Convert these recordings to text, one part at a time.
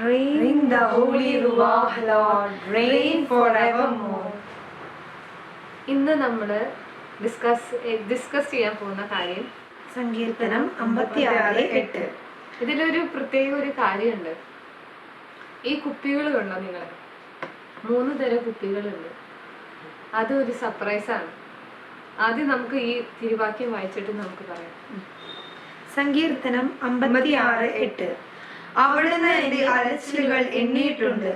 Rain the holy Ruach, Lord, reign forevermore. ഇന്ന് നമ്മൾ discuss discuss ചെയ്യാൻ പോകുന്ന കാര്യം സങ്കീർത്തനം അമ്പത്തിയാറ് എട്ട്. ഇതിലൊരു പ്രത്യേക ഒരു കാര്യമുണ്ട്. ഈ കുപ്പികൾ കണ്ടോ നിങ്ങൾ മൂന്ന് തരം കുപ്പികളുണ്ട്. അത് ഒരു സർപ്രൈസാണ് ആദ്യം നമുക്ക് ഈ തിരുവാക്യം വായിച്ചിട്ട് നമുക്ക് പറയാം. സങ്കീർത്തനം അമ്പത്തിയാറ് എട്ട്. അവിടുന്ന് എന്റെ അലച്ചിലുകൾ എണ്ണിയിട്ടുണ്ട്.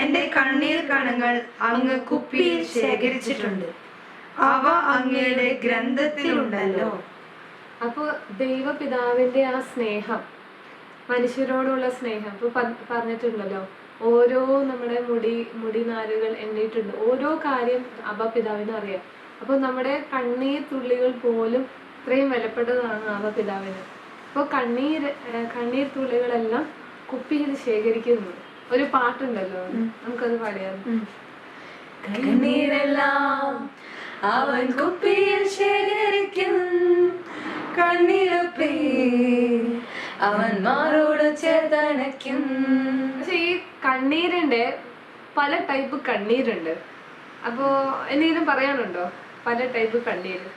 എന്റെ കണ്ണീർ കണങ്ങൾ അങ്ങ് കുപ്പിയിൽ ശേഖരിച്ചിട്ടുണ്ട്. അവ അങ്ങയുടെ ഗ്രന്ഥത്തിലുണ്ടല്ലോ. അപ്പോൾ ദൈവപിതാവിന്റെ ആ സ്നേഹം മനുഷ്യരോടുള്ള സ്നേഹം ഇപ്പൊ പറഞ്ഞിട്ടുണ്ടല്ലോ ഓരോ നമ്മുടെ മുടി മുടി നാരുകൾ എണ്ണിയിട്ടുണ്ട്. ഓരോ കാര്യം അബ പിതാവിന് അറിയാം. അപ്പൊ നമ്മുടെ കണ്ണീർ തുള്ളികൾ പോലും ഇത്രയും വിലപ്പെട്ടതാണ് അബ പിതാവിന്. അപ്പോൾ കണ്ണീർ കണ്ണീർ തുള്ളികളെല്ലാം കുപ്പിയിൽ ശേഖരിക്കുന്നു. ഒരു പാട്ടുണ്ടല്ലോ നമുക്കത് പാടിയാൽ കണ്ണീരെല്ലാം അവൻ കുപ്പിയിൽ ശേഖരിക്കും. കണ്ണീരൊപ്പി അവൻ മാറോട് ചേർത്തണയ്ക്കും. പക്ഷെ ഈ കണ്ണീരിന്റെ പല ടൈപ്പ് കണ്ണീരുണ്ട്. അപ്പോ എന്തെങ്കിലും പറയാനുണ്ടോ? പല ടൈപ്പ് കണ്ണീര്.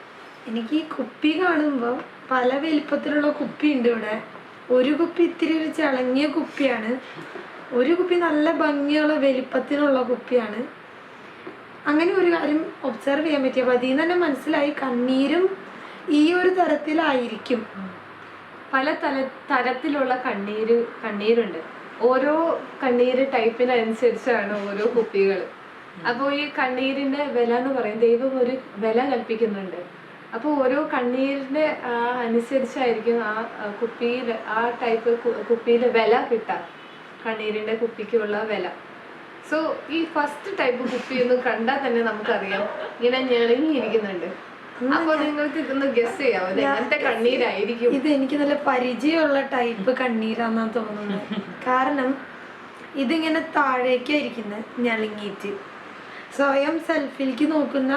എനിക്ക് ഈ കുപ്പി കാണുമ്പോൾ പല വലിപ്പത്തിലുള്ള കുപ്പി ഉണ്ട് ഇവിടെ. ഒരു കുപ്പി ഇത്തിരി ഒരു ചളങ്ങിയ കുപ്പിയാണ്. ഒരു കുപ്പി നല്ല ഭംഗിയുള്ള വലിപ്പത്തിനുള്ള കുപ്പിയാണ്. അങ്ങനെ ഒരു കാര്യം ഒബ്സർവ് ചെയ്യാൻ പറ്റിയ നിന്ന് തന്നെ മനസ്സിലായി കണ്ണീരും ഈ ഒരു തരത്തിലായിരിക്കും. പല തല തരത്തിലുള്ള കണ്ണീര് കണ്ണീരുണ്ട്. ഓരോ കണ്ണീര് ടൈപ്പിനനുസരിച്ചാണ് ഓരോ കുപ്പികൾ അപ്പോൾ ഈ കണ്ണീരിന്റെ വില എന്ന് പറയും. ദൈവം ഒരു വില കൽപ്പിക്കുന്നുണ്ട്. അപ്പോൾ ഓരോ കണ്ണീരിന്റെ ആ, അനുസരിച്ചായിരിക്കും ആ കുപ്പിയിൽ ആ ടൈപ്പ് കുപ്പിയിലെ വില കിട്ടാം. കണ്ണീരിന്റെ കുപ്പിക്കുള്ള വില. സോ ഈ ഫസ്റ്റ് ടൈപ്പ് കുപ്പി ഒന്ന് കണ്ടാൽ തന്നെ നമുക്കറിയാം. ഇങ്ങനെ ഞെളിഞ്ഞിരിക്കുന്നുണ്ട്. അപ്പൊ നിങ്ങൾക്ക് ഇതൊന്ന് ഗസ് ചെയ്യാമോ ഇത് എങ്ങനത്തെ കണ്ണീരായിരിക്കും? ഇത് എനിക്ക് നല്ല പരിചയമുള്ള ടൈപ്പ് കണ്ണീരാന്നാ തോന്നുന്നത്. കാരണം ഇതിങ്ങനെ താഴേക്കായിരിക്കുന്നത് ഞളുങ്ങിയിട്ട് സ്വയം സെൽഫിലേക്ക് നോക്കുന്ന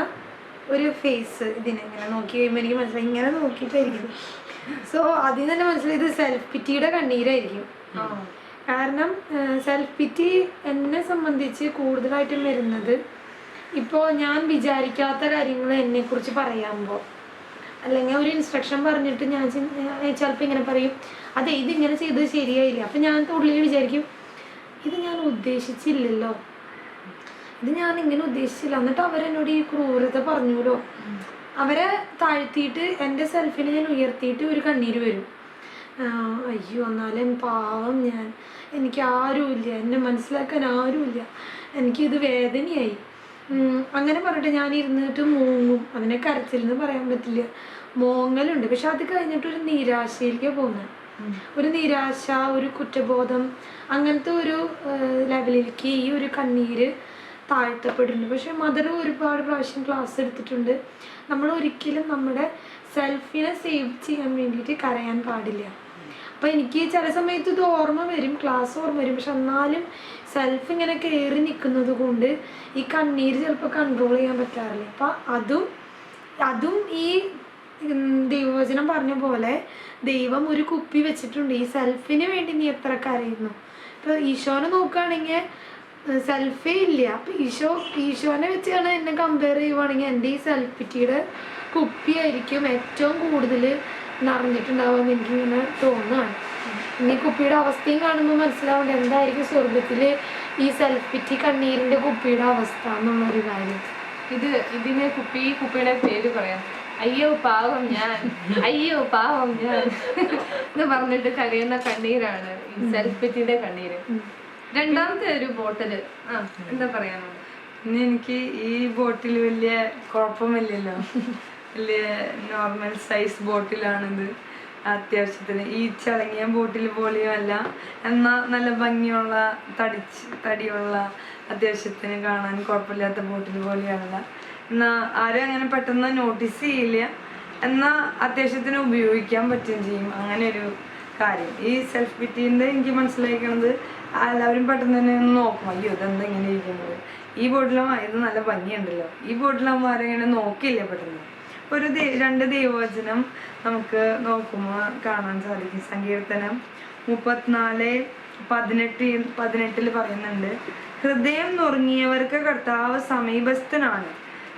ഒരു ഫേസ് ഇതിനെങ്ങനെ നോക്കി കഴിയുമ്പോൾ എനിക്ക് മനസ്സിലായി. ഇങ്ങനെ നോക്കിയിട്ടായിരിക്കും. സോ അതിൽ തന്നെ മനസ്സിലായി ഇത് സെൽഫ് പിറ്റിയുടെ കണ്ണീരായിരിക്കും. കാരണം സെൽഫ് പിറ്റി എന്നെ സംബന്ധിച്ച് കൂടുതലായിട്ടും വരുന്നത് ഇപ്പോൾ ഞാൻ വിചാരിക്കാത്ത കാര്യങ്ങൾ എന്നെക്കുറിച്ച് പറയുമ്പോൾ അല്ലെങ്കിൽ ഒരു ഇൻസ്ട്രക്ഷൻ പറഞ്ഞിട്ട് ഞാൻ ചിലപ്പോൾ ഇങ്ങനെ പറയും അതെ ഇതിങ്ങനെ ചെയ്തത് ശരിയായില്ല? അപ്പം ഞാൻ ഉള്ളിൽ വിചാരിക്കും ഇത് ഞാൻ ഉദ്ദേശിച്ചില്ലല്ലോ. ഇത് ഞാൻ ഇങ്ങനെ ഉദ്ദേശിച്ചില്ല. എന്നിട്ട് അവരെന്നോട് ഈ ക്രൂരത പറഞ്ഞുല്ലോ അവരെ താഴ്ത്തിയിട്ട് എന്റെ സെൽഫിനെ ഞാൻ ഉയർത്തിയിട്ട് ഒരു കണ്ണീര് വരും. അയ്യോ എന്നാലും പാവം ഞാൻ. എനിക്ക് ആരുമില്ല എന്നെ മനസ്സിലാക്കാൻ ആരുമില്ല എനിക്കിത് വേദനയായി. അങ്ങനെ പറഞ്ഞിട്ട് ഞാൻ ഇരുന്നിട്ട് മൂങ്ങും. അതിനെ കരച്ചിലെന്ന് പറയാൻ പറ്റില്ല. മോങ്ങലുണ്ട്. പക്ഷെ അത് കഴിഞ്ഞിട്ട് ഒരു നിരാശയിലേക്ക് പോകുന്നത്. ഒരു നിരാശ ഒരു കുറ്റബോധം അങ്ങനത്തെ ഒരു ലെവലിലേക്ക് ഈ ഒരു കണ്ണീര് താഴ്ത്തപ്പെടുന്നുണ്ട് പക്ഷെ മദർ ഒരുപാട് പ്രാവശ്യം ക്ലാസ് എടുത്തിട്ടുണ്ട്. നമ്മൾ ഒരിക്കലും നമ്മുടെ സെൽഫിനെ സേവ് ചെയ്യാൻ വേണ്ടിയിട്ട് കരയാൻ പാടില്ല. അപ്പോൾ എനിക്ക് ചില സമയത്ത് ഇത് ഓർമ്മ വരും ക്ലാസ് ഓർമ്മ വരും. പക്ഷെ എന്നാലും സെൽഫ് ഇങ്ങനെ കയറി നിൽക്കുന്നത് കൊണ്ട് ഈ കണ്ണീര് ചിലപ്പോൾ കൺട്രോൾ ചെയ്യാൻ പറ്റാറില്ല. അപ്പം അതും അതും ഈ ദൈവവചനം പറഞ്ഞ പോലെ ദൈവം ഒരു കുപ്പി വെച്ചിട്ടുണ്ട്. ഈ സെൽഫിന് വേണ്ടി നീ എത്ര കരയുന്നു? ഇപ്പം ഈശോനെ നോക്കുകയാണെങ്കിൽ സെൽഫേ ഇല്ല അപ്പൊ ഈശോ ഈശോനെ വെച്ചാണ് എന്നെ കമ്പയർ ചെയ്യുവാണെങ്കിൽ എന്റെ ഈ സെൽഫിറ്റിയുടെ കുപ്പിയായിരിക്കും ഏറ്റവും കൂടുതൽ നിറഞ്ഞിട്ടുണ്ടാവുമെന്ന് എനിക്കിങ്ങനെ തോന്നുകയാണ് ഇനി കുപ്പിയുടെ അവസ്ഥയും കാണുമ്പോൾ മനസ്സിലാവേണ്ട എന്തായിരിക്കും സ്വർഗത്തിൽ ഈ സെൽഫിറ്റി കണ്ണീരിന്റെ കുപ്പിയുടെ അവസ്ഥ എന്നുള്ളൊരു കാര്യം. ഇത് ഇതിനെ കുപ്പി കുപ്പിയുടെ പേര് പറയാം. അയ്യോ പാവം ഞാൻ. അയ്യോ പാവം ഞാൻ. എന്ന് പറഞ്ഞിട്ട് കരയുന്ന കണ്ണീരാണ് ഈ സെൽഫിറ്റിയുടെ കണ്ണീര്. രണ്ടാമത്തെ ഒരു ബോട്ടിൽ. ആ എന്താ പറയാനുള്ളത്? പിന്നെ എനിക്ക് ഈ ബോട്ടിൽ വലിയ കുഴപ്പമില്ലല്ലോ വലിയ നോർമൽ സൈസ് ബോട്ടിലാണിത്. അത്യാവശ്യത്തിന് ഈ ചളങ്ങിയ ബോട്ടിൽ പോലെയും അല്ല. എന്നാൽ നല്ല ഭംഗിയുള്ള തടിച്ച് തടിയുള്ള അത്യാവശ്യത്തിന് കാണാൻ കുഴപ്പമില്ലാത്ത ബോട്ടിൽ പോലെയല്ല എന്നാൽ ആരും അങ്ങനെ പെട്ടെന്ന് നോട്ടീസ് ചെയ്യില്ല. എന്നാൽ അത്യാവശ്യത്തിന് ഉപയോഗിക്കാൻ പറ്റുകയും ചെയ്യും. അങ്ങനെ ഒരു കാര്യം. ഈ സെൽഫ് പിറ്റീന്റെ എനിക്ക് മനസ്സിലാക്കണത് എല്ലാവരും പെട്ടെന്ന് തന്നെ ഒന്ന് നോക്കും അയ്യോ ഇതെന്താ ഇങ്ങനെ ഇരിക്കുന്നത്? ഈ ബോട്ടിലാകുമ്പോൾ ഇത് നല്ല ഭംഗിയുണ്ടല്ലോ. ഈ ബോട്ടിലാകുമ്പോൾ ആരെങ്ങനെ നോക്കില്ല പെട്ടെന്ന്? ഒരു രണ്ട് ദൈവവചനം നമുക്ക് നോക്കുമ്പോൾ കാണാൻ സാധിക്കും. സങ്കീർത്തനം മുപ്പത്തിനാല് പതിനെട്ട് പതിനെട്ടിൽ പറയുന്നുണ്ട് ഹൃദയം നുറുങ്ങിയവർക്ക് കർത്താവ് സമീപസ്ഥനാണ്.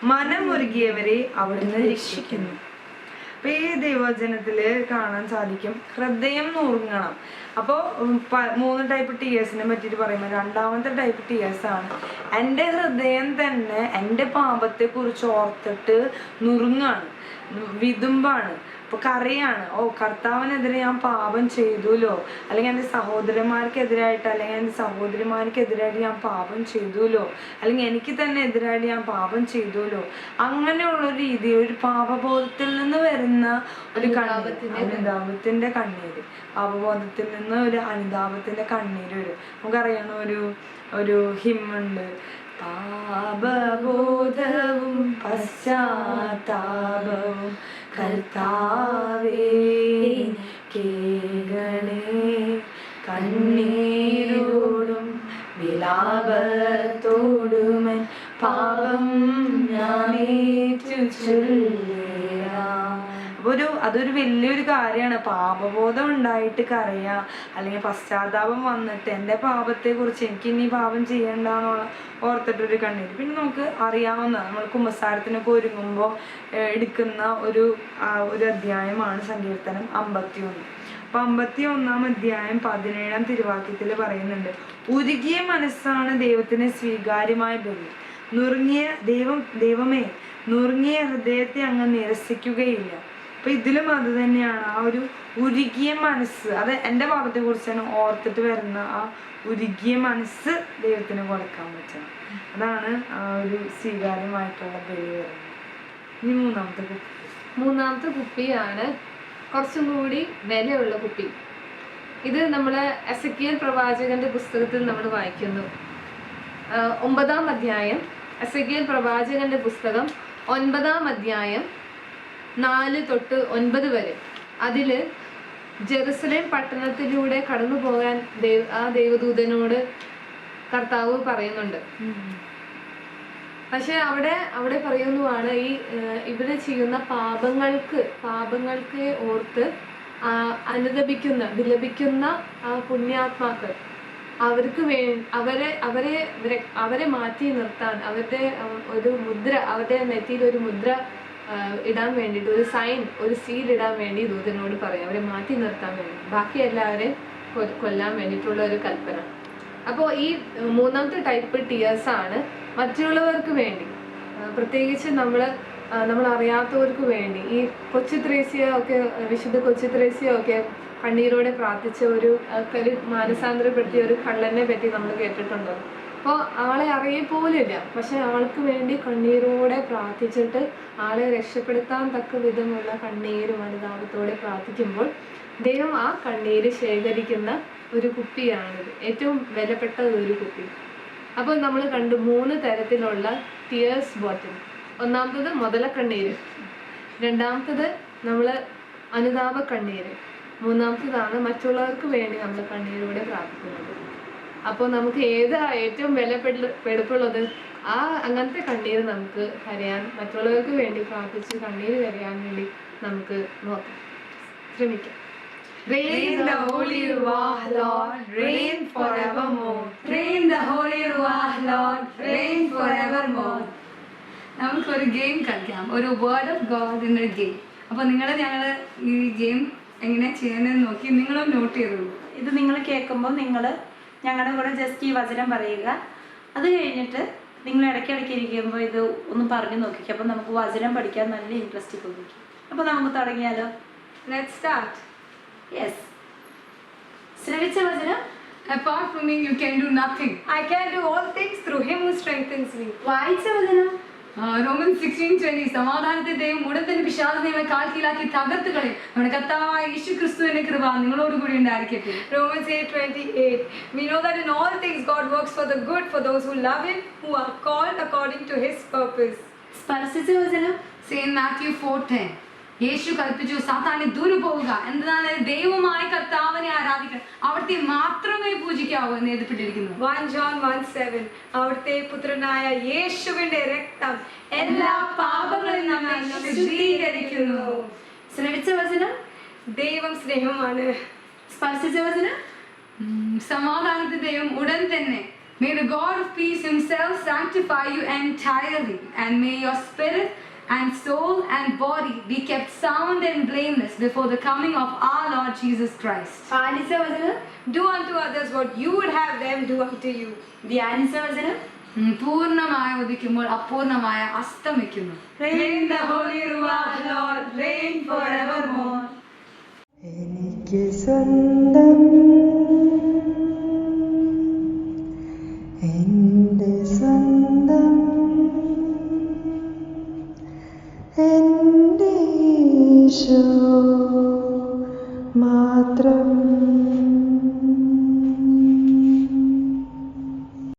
മനമുരുകിയവരെ അവിടുന്ന് രക്ഷിക്കുന്നു. അപ്പൊ ഈ ദൈവവചനത്തിൽ കാണാൻ സാധിക്കും. ഹൃദയം നുറുങ്ങണം. അപ്പോ മൂന്ന് ടൈപ്പ് ടീയേഴ്സിനെ പറ്റിയിട്ട് പറയുമ്പോൾ രണ്ടാമത്തെ ടൈപ്പ് ടീയേഴ്സ് ആണ്. എന്റെ ഹൃദയം തന്നെ എന്റെ പാപത്തെ കുറിച്ച് ഓർത്തിട്ട് നുറുങ്ങാണ്. വിതുമ്പാണ്. ഇപ്പൊ കറിയാണ്. ഓ കർത്താവിനെതിരെ ഞാൻ പാപം ചെയ്തുല്ലോ. അല്ലെങ്കിൽ എന്റെ സഹോദരന്മാർക്കെതിരായിട്ട് അല്ലെങ്കിൽ എന്റെ സഹോദരിമാർക്കെതിരായിട്ട് ഞാൻ പാപം ചെയ്തുല്ലോ. അല്ലെങ്കിൽ എനിക്ക് തന്നെ എതിരായിട്ട് ഞാൻ പാപം ചെയ്തുല്ലോ. അങ്ങനെയുള്ള ഒരു രീതി ഒരു പാപബോധത്തിൽ നിന്ന് വരുന്ന ഒരു കണ്ണീർ അനുതാപത്തിന്റെ കണ്ണീര്. പാപബോധത്തിൽ നിന്ന് ഒരു അനുതാപത്തിന്റെ കണ്ണീര് വരും. നമുക്കറിയണ ഒരു ഒരു ഹിമ്മുണ്ട് പാപബോധവും പശ്ചാത്താപവും കർത്താവേ കേകണേ കണ്ണീരോടും വിലാപത്തോടുമൻ പാപം ഞാനേറ്റു അപ്പൊ ഒരു അതൊരു വലിയൊരു കാര്യമാണ്. പാപബോധം ഉണ്ടായിട്ട് കറിയാം അല്ലെങ്കിൽ പശ്ചാത്താപം വന്നിട്ട് എന്റെ പാപത്തെ കുറിച്ച് എനിക്ക് ഇനി പാപം ചെയ്യണ്ടെന്നുള്ള ഓർത്തിട്ടൊരു കണ്ണീര്. പിന്നെ നമുക്ക് അറിയാവുന്ന നമ്മൾ കുമ്പസാരത്തിനൊക്കെ ഒരുങ്ങുമ്പോൾ എടുക്കുന്ന ഒരു ഒരു അധ്യായമാണ് സങ്കീർത്തനം അമ്പത്തി ഒന്ന് അപ്പൊ അമ്പത്തി ഒന്നാം അധ്യായം പതിനേഴാം തിരുവാക്യത്തിൽ പറയുന്നുണ്ട് ഉരുകിയ മനസ്സാണ് ദൈവത്തിന് സ്വീകാര്യമായ ബലി. നുറുങ്ങിയ ദൈവം ദൈവമേ നുറുങ്ങിയ ഹൃദയത്തെ അങ്ങ് നിരസിക്കുകയില്ല. അപ്പൊ ഇതിലും അത് തന്നെയാണ്. ആ ഒരു ഉരുകിയ മനസ്സ്. അത് എന്റെ ഭാഗത്തെ കുറിച്ചാണ് ഓർത്തിട്ട് വരുന്ന ആ ഉരുകിയ മനസ്സ് ദൈവത്തിന് കൊടുക്കാൻ പറ്റണം. അതാണ് ആ ഒരു സ്വീകാര്യമായിട്ടുള്ള ബലി വരുന്നത് ഇനി മൂന്നാമത്തെ കുപ്പി. മൂന്നാമത്തെ കുപ്പിയാണ് കുറച്ചും കൂടി വിലയുള്ള കുപ്പി. ഇത് നമ്മൾ എസക്കിയൽ പ്രവാചകന്റെ പുസ്തകത്തിൽ നമ്മൾ വായിക്കുന്നു. ഒമ്പതാം അധ്യായം എസക്കിയൽ പ്രവാചകന്റെ പുസ്തകം ഒൻപതാം അധ്യായം നാല് തൊട്ട് ഒൻപത് വരെ. അതിൽ ജെറുസലേം പട്ടണത്തിലൂടെ കടന്നു പോകാൻ ആ ദേവദൂതനോട് കർത്താവ് പറയുന്നുണ്ട്. പക്ഷെ അവിടെ അവിടെ പറയുന്നതാണ് ഈ ഇവർ ചെയ്യുന്ന പാപങ്ങൾക്ക് പാപങ്ങൾക്ക് ഓർത്ത് അനുദപിക്കുന്ന വിലപിക്കുന്ന ആ പുണ്യാത്മാക്കൾ അവർക്ക് വേ അവരെ അവരെ അവരെ മാറ്റി നിർത്താൻ അവരുടെ ഒരു മുദ്ര അവരുടെ നെറ്റിയിൽ ഒരു മുദ്ര ഇടാൻ വേണ്ടിയിട്ട് ഒരു സൈൻ ഒരു സീൽ ഇടാൻ വേണ്ടി ദൂതനോട് പറയും. അവരെ മാറ്റി നിർത്താൻ വേണ്ടി. ബാക്കി എല്ലാവരെയും കൊ- കൊല്ലാൻ വേണ്ടിയിട്ടുള്ള ഒരു കൽപ്പന. അപ്പോൾ ഈ മൂന്നാമത്തെ ടൈപ്പ് ടിയേഴ്സ് ആണ് മറ്റുള്ളവർക്ക് വേണ്ടി. പ്രത്യേകിച്ച് നമ്മൾ നമ്മൾ അറിയാത്തവർക്ക് വേണ്ടി. ഈ കൊച്ചു ത്രേസ്യ ഒക്കെ വിശുദ്ധ കൊച്ചു ത്രേസ്യ ഒക്കെ കണ്ണീരോടെ പ്രാർത്ഥിച്ച ഒരു മാനസാന്തരപ്പെടുത്തിയ ഒരു കള്ളനെ പറ്റി നമ്മൾ കേട്ടിട്ടുണ്ടോ? അപ്പോൾ ആളെ അറിയപ്പോലില്ല പക്ഷെ ആൾക്ക് വേണ്ടി കണ്ണീരോടെ പ്രാർത്ഥിച്ചിട്ട് ആളെ രക്ഷപ്പെടുത്താൻ തക്ക വിധമുള്ള കണ്ണീരും അനുതാപത്തോടെ പ്രാർത്ഥിക്കുമ്പോൾ ദൈവം ആ കണ്ണീര് ശേഖരിക്കുന്ന ഒരു കുപ്പിയാണിത്. ഏറ്റവും വിലപ്പെട്ട ഒരു കുപ്പി. അപ്പോൾ നമ്മൾ കണ്ടു മൂന്ന് തരത്തിലുള്ള ടിയേഴ്സ് ബോട്ടിൽ ഒന്നാമത്തത് മുതലക്കണ്ണീര് രണ്ടാമത്തത് നമ്മൾ അനുതാപ കണ്ണീര്. മൂന്നാമത്തതാണ് മറ്റുള്ളവർക്ക് വേണ്ടി നമ്മൾ കണ്ണീരോടെ പ്രാർത്ഥിക്കുന്നത്. അപ്പോൾ നമുക്ക് ഏതാ ഏറ്റവും വിലപ്പെടു പെടുപ്പുള്ളത് ആ അങ്ങനത്തെ കണ്ണീര് നമുക്ക് കരയാൻ മറ്റുള്ളവർക്ക് വേണ്ടി പ്രാർത്ഥിച്ച് കണ്ണീര് കരയാൻ വേണ്ടി നമുക്ക് നോക്കാം. ശ്രമിക്കാം. Rain the holy Ruach, Lord, rain forevermore. Rain the holy Ruach, Lord, rain forevermore. നമുക്കൊരു ഗെയിം കളിക്കാം. ഒരു വേർഡ് ഓഫ് ഗോഡ് എന്നൊരു ഗെയിം അപ്പോൾ നിങ്ങൾ ഞങ്ങൾ ഈ ഗെയിം എങ്ങനെ ചെയ്യുന്നതെന്ന് നോക്കി നിങ്ങളും നോട്ട് ചെയ്തോളൂ. ഇത് നിങ്ങൾ കേൾക്കുമ്പോൾ നിങ്ങൾ ഞങ്ങളുടെ കൂടെ ജസ്റ്റ് ഈ വചനം പറയുക. അത് കഴിഞ്ഞിട്ട് നിങ്ങൾ ഇടയ്ക്കിടയ്ക്ക് ഇരിക്കുമ്പോൾ ഇത് ഒന്ന് പറഞ്ഞു നോക്കിക്കുക അപ്പം നമുക്ക് വചനം പഠിക്കാൻ നല്ല ഇൻട്രസ്റ്റ് തോന്നിക്കും. അപ്പോൾ നമുക്ക് തുടങ്ങിയാലോ? ലെറ്റ് സ്റ്റാർട്ട് യെസ് ശ്രവിച്ച വചനം? Apart from me, you can do nothing. I can do all things through him who strengthens me. വായിച്ച വചനം? റോമൻ സിക്സ്റ്റീൻ ട്വന്റി സമാധാനത്തെ ദൈവം ഉടൻ തന്നെ പിശാചിനെ കാൽ കീഴാക്കി തകർത്ത് കളയും നമ്മുടെ കർത്താവായ യേശു ക്രിസ്തുവിന്റെ കൃപ നിങ്ങളോട് കൂടി ഉണ്ടായിരിക്കട്ടെ Romans 8:28. We know that in all things God works for the good for those who love him, who are called according to his purpose. സ്പർശിച്ച വചനം സെയിൻ മാത്യു ഫോർ ടെൻ യേശു കൽപ്പിച്ചു സാത്താനെ ദൂരെ പോവുക എന്താണ് ദൈവമായ കർത്താവിനെ ആരാധിക്കണം അവിടുത്തെ മാത്രമേ പൂജിക്കാവൂ എന്ന് എഴുതപ്പെട്ടിരിക്കുന്നു. 1 John 1:7 അവിടുത്തെ പുത്രനായ യേശുവിന്റെ രക്തം എല്ലാ പാപങ്ങളും നമ്മെ ശുദ്ധീകരിക്കുന്നു. ശ്രവിച്ച വചനം? ദൈവം സ്നേഹമാണ്. സ്പർശിച്ച വചനം? സമാധാനത്തിന്റെ ദൈവം ഉടൻ തന്നെ. May the God of peace himself sanctify you entirely, and may your spirit and soul and body be kept sound and blameless before the coming of our Lord Jesus Christ. പാലിച്ച വചനം Do unto others what you would have them do unto you. ധ്യാനിച്ച വചനം ഉം, പൂർണ്ണമായ ഉദിക്കുമ്പോൾ അപൂർണമായ അസ്തമിക്കുന്നു Reign the Holy Ruach, Lord, reign forevermore. എനിക്ക് സ്വന്തം